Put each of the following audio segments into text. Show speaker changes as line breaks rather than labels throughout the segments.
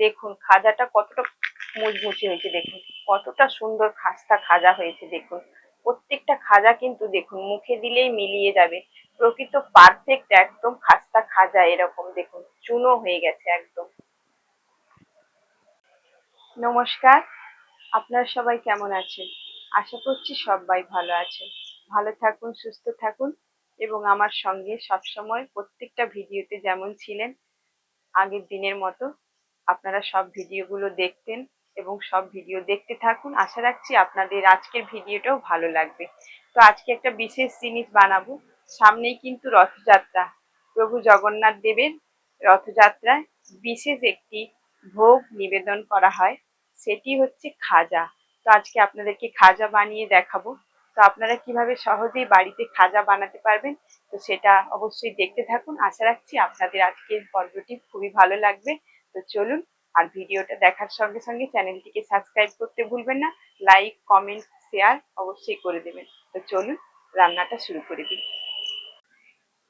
দেখুন, খাজাটা কতটা মুচমুচে হয়েছে, দেখুন। কতটা সুন্দর খাস্তা খাজা হয়েছে, দেখুন। প্রত্যেকটা খাজা কিন্তু দেখুন, মুখে দিলেই মিলিয়ে যাবে। প্রকৃত পারফেক্ট একদম খাস্তা খাজা এরকম, দেখুন। চুনো হয়ে গেছে একদম। নমস্কার। আপনারা সবাই কেমন আছেন? আশা করছি সবাই ভালো আছেন। ভালো থাকুন, সুস্থ থাকুন এবং আমার সঙ্গে সবসময় প্রত্যেকটা ভিডিওতে যেমন ছিলেন, আগের দিনের মতো আপনারা সব ভিডিওগুলো দেখতেন এবং সব ভিডিও দেখতে থাকুন। আশা রাখছি আপনাদের আজকের ভিডিওটাও ভালো লাগবে। তো আজকে একটা বিশেষ জিনিস বানাবো। সামনেই কিন্তু রথযাত্রা। প্রভু জগন্নাথ দেবের রথযাত্রায় বিশেষ একটি ভোগ নিবেদন করা হয়। সেটি হচ্ছে খাজা। তো আজকে আপনাদেরকে খাজা বানিয়ে দেখাবো। তো আপনারা কীভাবে সহজেই বাড়িতে খাজা বানাতে পারবেন, তো সেটা অবশ্যই দেখতে থাকুন। আশা রাখছি আপনাদের আজকের পর্বটি খুবই ভালো লাগবে। তো চলুন, আর ভিডিওটা দেখার সঙ্গে সঙ্গে চ্যানেলটিকে সাবস্ক্রাইব করতে ভুলবেন না, লাইক, কমেন্ট, শেয়ার অবশ্যই করে দেবেন। তো চলুন, রান্নাটা শুরু করে দিই।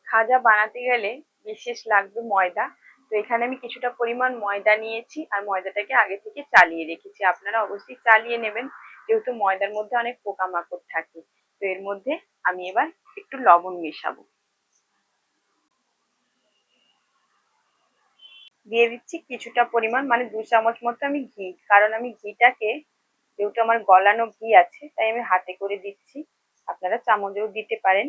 খাজা বানাতে গেলে বিশেষ লাগবে ময়দা। তো এখানে আমি কিছুটা পরিমাণ ময়দা নিয়েছি, আর ময়দাটাকে আগে থেকে চালিয়ে রেখেছি। আপনারা অবশ্যই চালিয়ে নেবেন, যেহেতু ময়দার মধ্যে অনেক পোকামাকড় থাকে। তো এর মধ্যে আমি এবার একটু লবণ মেশাবো। দিয়ে দিচ্ছি কিছুটা পরিমাণ মানে দু চামচ মতো আমি ঘি। কারণ আমি ঘিটাকে, যেহেতু আমার গলানো ঘি আছে, তাই আমি হাতে করে দিচ্ছি। আপনারা চামচেও দিতে পারেন।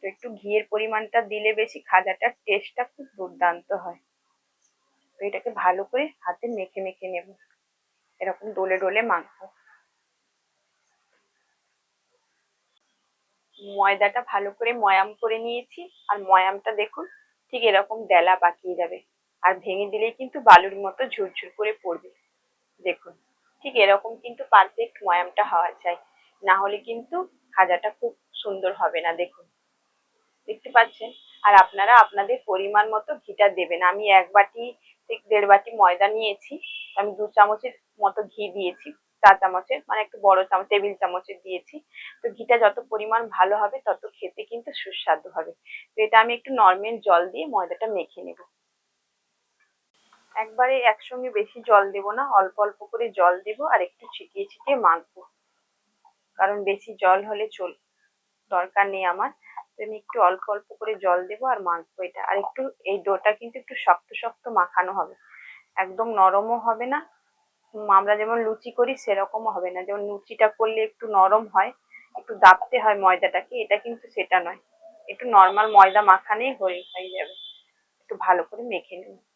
তো একটু ঘিয়ের পরিমাণটা দিলে বেশি খাজাটার টেস্টটা খুব দুর্দান্ত হয়। তো এটাকে ভালো করে হাতে মেখে মেখে নেব। এরকম ডলে ডলে মাখবো। ময়দাটা ভালো করে ময়াম করে নিয়েছি। আর ময়ামটা দেখুন, ঠিক এরকম ডেলা পাকিয়ে যাবে। আর ভেঙে দিলেই কিন্তু বালুর মতো ঝুরঝুর করে পড়বে। দেখুন, ঠিক এরকম কিন্তু পারফেক্ট ময়ামটা হওয়া চাই না হলে কিন্তু খাজাটা খুব সুন্দর হবে না, দেখুন। দেখতে পাচ্ছেন? আর আপনারা আপনাদের পরিমাণ মতো ঘিটা দেবেন। আমি এক বাটি থেকে দেড় বাটি ময়দা নিয়েছি, আমি দু চামচের মতো ঘি দিয়েছি, চা চামচের মানে একটু বড় চামচ, টেবিল চামচের দিয়েছি। তো ঘিটা যত পরিমাণ ভালো হবে, তত খেতে কিন্তু সুস্বাদু হবে। তো এটা আমি একটু নর্মাল জল দিয়ে ময়দাটা মেখে নেব। একবারে একসঙ্গে বেশি জল দেব না, অল্প অল্প করে জল দেব আর একটু ছিটিয়ে ছিটিয়ে মাখবো। কারণ বেশি জল হলে চল, দরকার নেই আমার। আমি একটু অল্প অল্প করে জল দেবো আর মাখবো এটা। আর একটু এই ডোটা কিন্তু একটু শক্ত শক্ত মাখানো হবে। একদম নরমও হবে না। আমরা যেমন লুচি করি সেরকম হবে না। যেমন লুচিটা করলে একটু নরম হয়, একটু দাবতে হয় ময়দাটাকে, এটা কিন্তু সেটা নয়। একটু নর্মাল ময়দা মাখানেই হয়ে হয়ে যাবে। একটু ভালো করে মেখে নেব।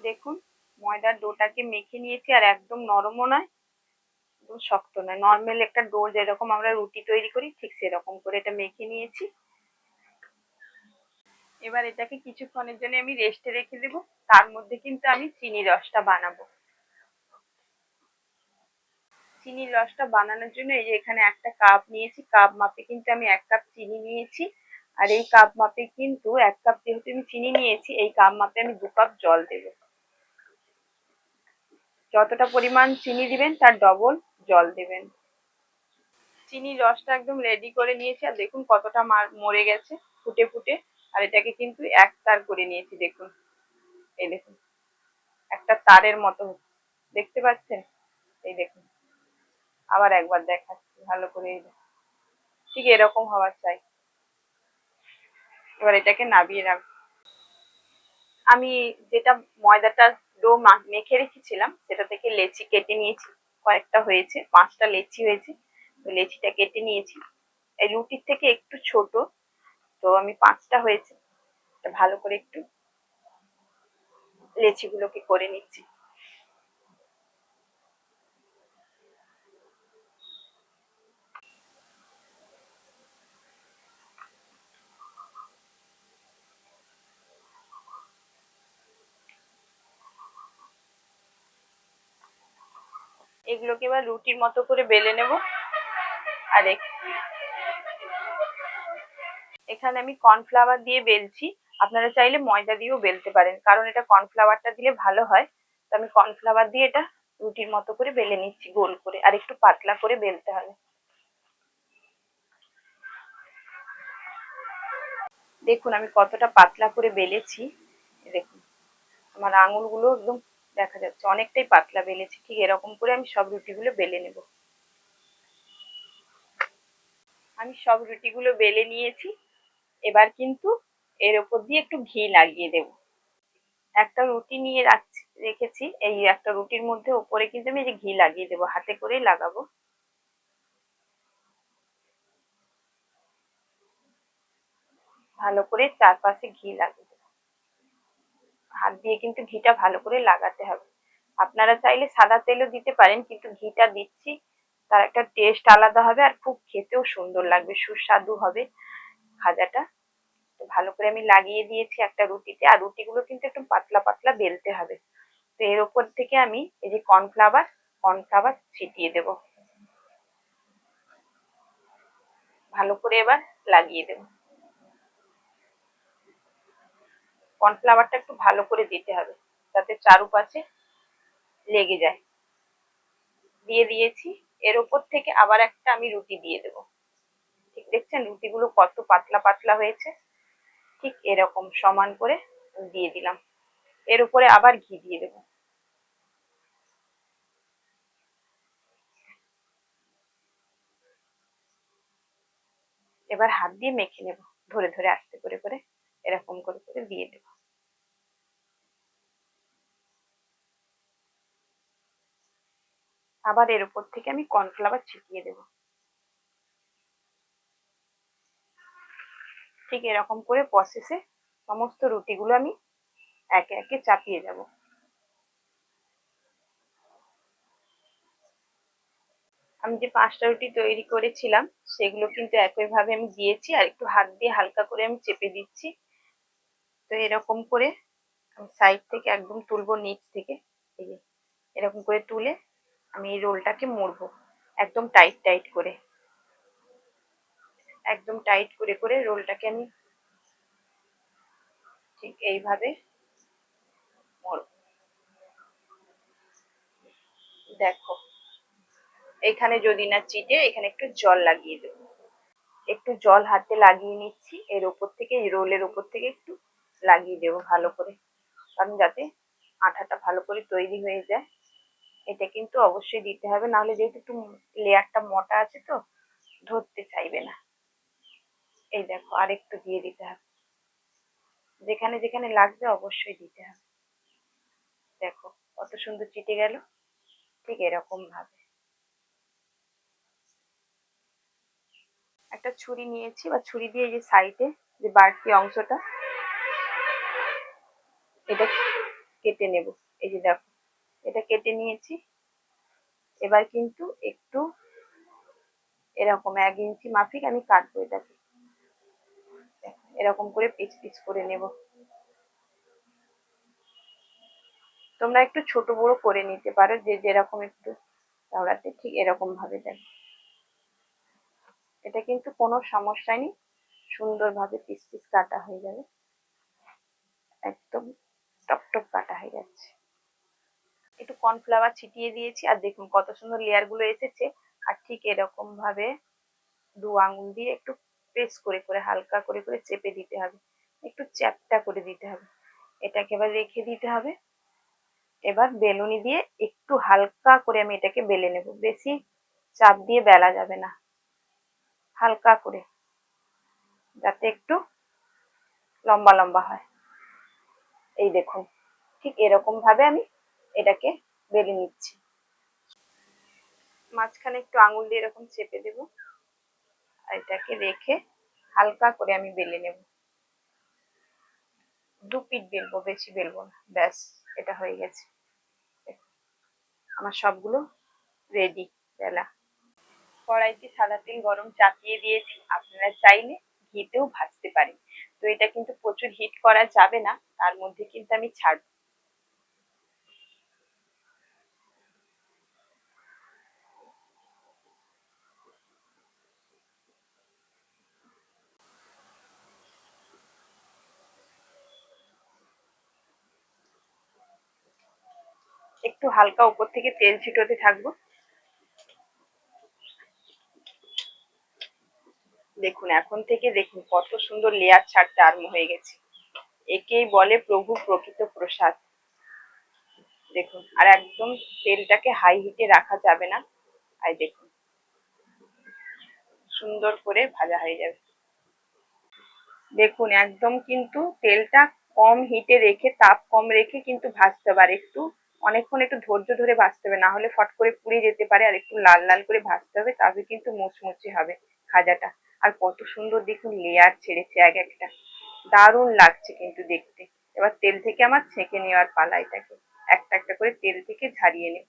দেখুন, ময়দার ডোটাকে মেখে নিয়েছি আর একদম নরমও নয়, একদম শক্ত নয়। নর্মাল একটা ডো যেরকম আমরা রুটি তৈরি করি, ঠিক সেরকম করে এটা মেখে নিয়েছি। এবার এটাকে কিছুক্ষণের জন্য আমি রেস্টে রেখে দেব। তার মধ্যে কিন্তু আমি চিনি রসটা বানাবো। চিনির রসটা বানানোর জন্য এই যে এখানে একটা কাপ নিয়েছি। কাপ মাপে কিন্তু আমি এক কাপ চিনি নিয়েছি। আর এই কাপ মাপে কিন্তু এক কাপ যেহেতু আমি চিনি নিয়েছি, এই কাপ মাপে আমি দু কাপ জল দেব। যতটা পরিমাণ চিনি দিবেন, তার ডবল জল দেবেন। চিনির রসটা একদম রেডি করে নিয়েছি, আর দেখুন কতটা মরে গেছে, ফুটে ফুটে। আর এটাকে কিন্তু এক তার করে নিয়েছি, দেখুন। এই দেখুন, একটা তারের মতো দেখতে পাচ্ছেন? এই দেখুন। আবার একবার দেখাচ্ছি, ভালো করে ঠিক এরকম হওয়ার চাই। এবার এটাকে নাবিয়ে রাখ আমি যেটা ময়দাটা ডো মেখে রেখেছিলাম, সেটা থেকে লেচি কেটে নিয়েছি। কয়েকটা হয়েছে, পাঁচটা লেচি হয়েছে, তো লেচিটা কেটে নিয়েছি। এই রুটির থেকে একটু ছোট, তো আমি পাঁচটা হয়েছে। ভালো করে একটু লেচিগুলোকে করে নিচ্ছি। এগুলোকে এবার রুটির মতো করে বেলে নেব। আর এখানে আমি কর্নফ্লাওয়ার দিয়ে বেলছি। আপনারা চাইলে ময়দা দিয়েও বেলতে পারেন, কারণ এটা কর্নফ্লাওয়ারটা দিলে ভালো হয়। তো আমি কর্নফ্লাওয়ার দিয়ে এটা রুটির মতো করে বেলে নিচ্ছি গোল করে, আর একটু পাতলা করে বেলতে হবে। দেখুন আমি কতটা পাতলা করে বেলেছি। দেখুন, আমার আঙুলগুলো একদম দেখা যাচ্ছে। অনেকটাই পাতলা বেলেছি, ঠিক এরকম করে আমি সব রুটিগুলো বেলে নেব। আমি সব রুটিগুলো বেলে নিয়েছি। এবার কিন্তু এর ওপর দিয়ে একটু ঘি লাগিয়ে দেব। একটা রুটি নিয়ে রাখছি রেখেছি, এই একটা রুটির মধ্যে ওপরে কিন্তু আমি যে ঘি লাগিয়ে দেবো, হাতে করেই লাগাবো। ভালো করে চারপাশে ঘি দেবো হাত দিয়ে কিন্তু ঘিটা ভালো করে লাগাতে হবে। আপনারা চাইলে সাদা তেলও দিতে পারেন, কিন্তু ঘিটা দিচ্ছি, তার একটা টেস্ট আলাদা হবে আর খুব খেতেও সুন্দর লাগবে, সুস্বাদু হবে ভাজাটা তো ভালো করে আমি লাগিয়ে দিয়েছি একটা রুটিতে, আর রুটিগুলো কিন্তু একটু পাতলা পাতলা বেলতে হবে। তো এর ওপর থেকে আমি এই যে কর্নফ্লাওয়ার কর্নফ্লাওয়ার ছিটিয়ে দেব। ভালো করে এবার লাগিয়ে দেব। কর্নফ্লাওয়ারটা একটু ভালো করে দিতে হবে, যাতে চারুপাশে লেগে যায়। দিয়ে দিয়েছি, এর ওপর থেকে আবার একটা আমি রুটি দিয়ে দেব। ঠিক দেখছেন? রুটিগুলো কত পাতলা পাতলা হয়েছে। ঠিক এরকম সমান করে দিয়ে দিলাম। এর উপরে আবার ঘি দিয়ে দেব। এবার হাত দিয়ে মেখে নেব। ধরে ধরে আস্তে করে করে এরকম করে করে দিয়ে দেব। আবার এর উপর থেকে আমি কর্নফ্লাওয়ার ছিটিয়ে দেব। ঠিক এরকম করে প্রসেসে সমস্ত রুটিগুলো আমি একে একে চাপিয়ে যাব আমি যে পাঁচটা রুটি তৈরি করেছিলাম, সেগুলো কিন্তু একইভাবে আমি দিয়েছি আর একটু হাত দিয়ে হালকা করে আমি চেপে দিচ্ছি। তো এরকম করে আমি সাইড থেকে একদম তুলবো, নিচ থেকে এরকম করে তুলে আমি এই রোলটাকে মুড়বো একদম টাইট টাইট করে। একদম টাইট করে করে রোলটাকে আমি ঠিক এইভাবে মরব। দেখো, এখানে যদি না চিটে, এখানে একটু জল লাগিয়ে দেব। একটু জল হাতে লাগিয়ে নিচ্ছি, এর ওপর থেকে, এই রোলের ওপর থেকে একটু লাগিয়ে দেব ভালো করে। কারণ যাতে আঠাটা ভালো করে তৈরি হয়ে যায়। এটা কিন্তু অবশ্যই দিতে হবে। নাহলে যেহেতু একটু লেয়ারটা মোটা আছে তো, ধরতে চাইবে না। এই দেখো আর একটু দিয়ে দিতে হবে। যেখানে যেখানে লাগবে অবশ্যই দিতে হবে। দেখো, কত সুন্দর চিটে গেল। ঠিক এরকম ভাবে। একটা ছুরি নিয়েছি, বা ছুরি দিয়ে যে সাইডে যে বাড়তি অংশটা, এটা কেটে নেব। এই যে দেখো এটা কেটে নিয়েছি। এবার কিন্তু একটু এরকম এক ইঞ্চি মাফিক আমি কাটবো এটাকে। এরকম করে পিচ পিচ করে নেব। তোমরা একটু ছোট বড় করে নিতে পারো, যে যেরকম একটু দাওড়াতে ঠিক এরকম ভাবে দেখো। এটা কিন্তু কোনো সমস্যা নেই, সুন্দরভাবে পিস পিস কাটা হয়ে যাবে। একদম টপ টপ কাটা হয়ে যাচ্ছে। কর্নফ্লাওয়ার ছিটিয়ে দিয়েছি, আর দেখুন কত সুন্দর লেয়ারগুলো এসেছে। আর ঠিক এরকম ভাবে দু আঙুল দিয়ে একটু প্রেস করে করে, হালকা করে করে চেপে দিতে হবে। একটু চ্যাপটা করে দিতে হবে। এটাকে এবার রেখে দিতে হবে। এবার বেলুনি দিয়ে একটু হালকা করে আমি এটাকে বেলে নেব। বেশি চাপ দিয়ে বেলা যাবে না। হালকা করে। যাতে একটু লম্বা লম্বা হয়। এই দেখুন, ঠিক এরকম ভাবে আমি এটাকে বেলে নিচ্ছি। মাঝখানে একটু আঙুল দিয়ে এরকম চেপে দেব। আর এটাকে রেখে হালকা করে আমি বেলে নেব। দু পিট বেলবো, বেশি বেলবো না। ব্যাস, এটা হয়ে গেছে। আমার সবগুলো রেডি বেলা। কড়াইতে সাদা তেল গরম চাপিয়ে দিয়েছি। আপনারা চাইলে ঘিতেও ভাজতে পারেন। তো এটা কিন্তু প্রচুর হিট করা যাবে না। তার মধ্যে কিন্তু আমি ছাড়ব। একটু হালকা উপর থেকে তেল ছিটোতে থাকব। দেখুন, এখন থেকে দেখুন কত সুন্দর লেয়ার ছাড়তে আরম্ভ হয়ে গেছে। একেই বলে প্রভু প্রকৃত প্রসাদ। দেখুন, আর একদম তেলটাকে হাই হিটে রাখা যাবে না। আর দেখুন, সুন্দর করে ভাজা হয়ে যাবে। দেখুন, একদম কিন্তু তেলটা কম হিটে রেখে, তাপ কম রেখে কিন্তু ভাজতে আর একটু অনেকক্ষণ একটু ধৈর্য ধরে ভাজতে হবে, না হলে ফট করে পুড়ে যেতে পারে আর একটু লাল লাল করে ভাজতে হবে তবে কিন্তু মুচমুচে হবে খাজাটা। আর কত সুন্দর দেখুন লেয়ার ছেড়েছে এক একটা। দারুণ লাগছে কিন্তু দেখতে। এবার তেল থেকে আমার ছেঁকে নেওয়ার পালা এটাকে। একটা একটা করে তেল থেকে ঝারিয়ে নেব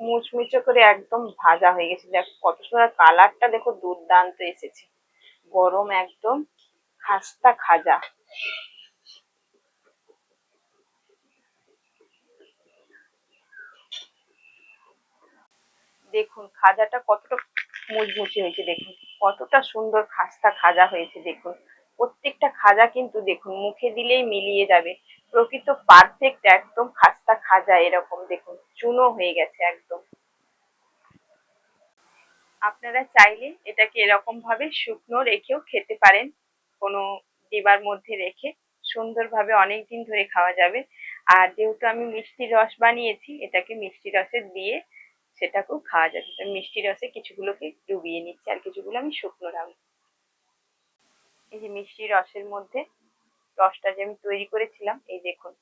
মুচমুচে করে একদম ভাজা হয়ে গেছে। দেখো, কত সুন্দর কালারটা দেখো, দুর্দান্ত এসেছে। গরম একদম খাস্তা খাজা। দেখুন, খাজাটা কতটা মুচমুচে হয়েছে, দেখুন। কতটা সুন্দর খাস্তা খাজা হয়েছে, দেখুন। প্রত্যেকটা খাজা কিন্তু দেখুন, মুখে দিলেই মিলিয়ে যাবে। প্রকৃত পারফেক্ট একদম খাস্তা খাজা এরকম দেখুন, চুনো হয়ে গেছে একদম। আপনারা চাইলে এটাকে এরকম ভাবে শুকনো রেখেও খেতে পারেন, কোনো ডিবার মধ্যে রেখে। সুন্দরভাবে অনেক দিন ধরে খাওয়া যাবে। আর যেহেতু আমি মিষ্টি রস বানিয়েছি, এটাকে মিষ্টি রসে দিয়ে সেটাকেও খাওয়া যাবে। মিষ্টি রসে কিছুগুলোকে ডুবিয়ে নিচ্ছি, আর কিছুগুলো আমি শুকনো রাখব। এই যে মিষ্টি রসের মধ্যে রসটা যে আমি তৈরি করেছিলাম, এই দেখুন,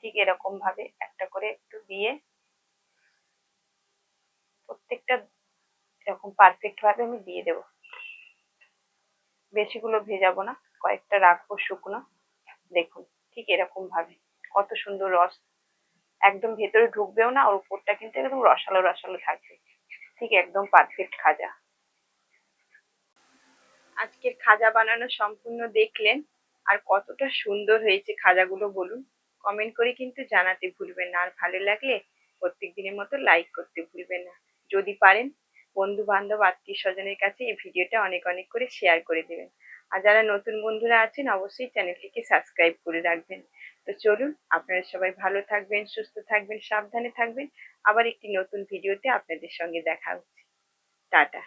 ঠিক এরকম ভাবে একটা করে একটু দিয়ে প্রত্যেকটা এরকম পারফেক্ট ভাবে আমি দিয়ে দেব। বেশিগুলো ভেজাবো না, কয়েকটা রাখব শুকনো, দেখুন, ঠিক এরকম ভাবে, কত সুন্দর রস, একদম ভেতরে ঢুকবেও না, ওর উপরটা কিন্তু একদম রসালো রসালো থাকবে, ঠিক একদম পারফেক্ট খাজা। আজকের খাজা বানানো সম্পূর্ণ দেখলেন আর কতটা সুন্দর হয়েছে খাজাগুলো বলুন। কমেন্ট করে কিন্তু জানাতে ভুলবেন না। আর ভালো লাগলে প্রত্যেক দিনের মতো লাইক করতে ভুলবেন না। যদি পারেন বন্ধু বান্ধব আত্মীয় স্বজনের কাছে এই ভিডিওটা অনেক অনেক করে শেয়ার করে দেবেন। আর যারা নতুন বন্ধুরা আছেন, অবশ্যই চ্যানেলটিকে সাবস্ক্রাইব করে রাখবেন। তো চলুন, আপনারা সবাই ভালো থাকবেন, সুস্থ থাকবেন, সাবধানে থাকবেন। আবার একটি নতুন ভিডিওতে আপনাদের সঙ্গে দেখা হচ্ছে। টাটা।